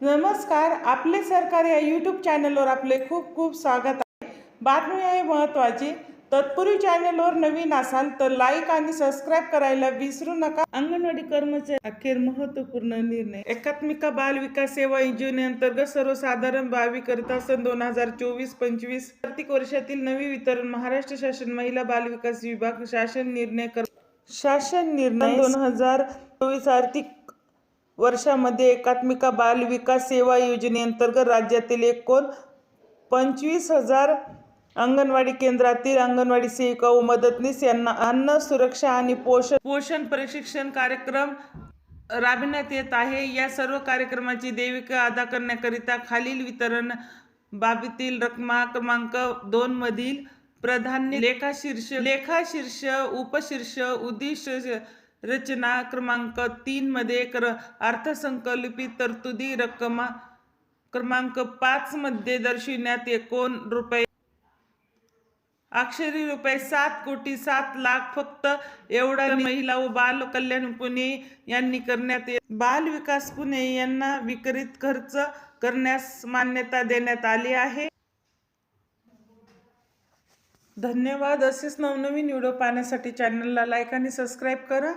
नमस्कार आपले सरकार या यूट्यूब चॅनलवर आपले खूप खूप स्वागत आहे. बातमी आहे महत्त्वाची तत्पूर्वी चॅनलवर नवीन असाल तर लाईक आणि सबस्क्राईब करायला विसरू नका. अंगणवाडी कर्मचारी अखेर महत्त्वपूर्ण निर्णय. एकात्मिका बाल विकास सेवा योजनेअंतर्गत सर्वसाधारण बावी करता सन दोन हजार चोवीस पंचवीस आर्थिक वर्षातील नवी वितरण महाराष्ट्र शासन महिला बाल विकास विभाग शासन निर्णय कर शासन निर्णय दोन हजार चोवीस आर्थिक वर्षामध्ये एकात्मिका बाल विकास सेवा योजनेअंतर्गत राज्यातील एकूण पंचवीस हजार अंगणवाडी केंद्रातील अंगणवाडी सेविका व मदतनीस यांना अन्न सुरक्षा आणि पोषण पोषण प्रशिक्षण कार्यक्रम राबविण्यात येत आहे. या सर्व कार्यक्रमाची देविका अदा करण्याकरिता खालील वितरण बाबीतील रकमा क्रमांक दोन मधील प्राधान्य लेखा शीर्ष लेखा शीर्ष उपशीर्ष उद्दिष्ट रचना क्रमांक तीन मध्ये कर अर्थसंकल्पित तरतुदी रक्कमा क्रमांक पाच मध्ये दर्शविण्यात एकोण रुपये अक्षरी रुपये सात कोटी सात लाख फक्त एवढा महिला व बाल कल्याण पुणे यांनी करण्यात ये बाल विकास पुणे यांना विकरित खर्च करण्यास मान्यता देण्यात आली आहे. धन्यवाद. असेच नवनवीन व्हिडिओ पाहण्यासाठी चॅनलला लाईक आणि सबस्क्राईब करा.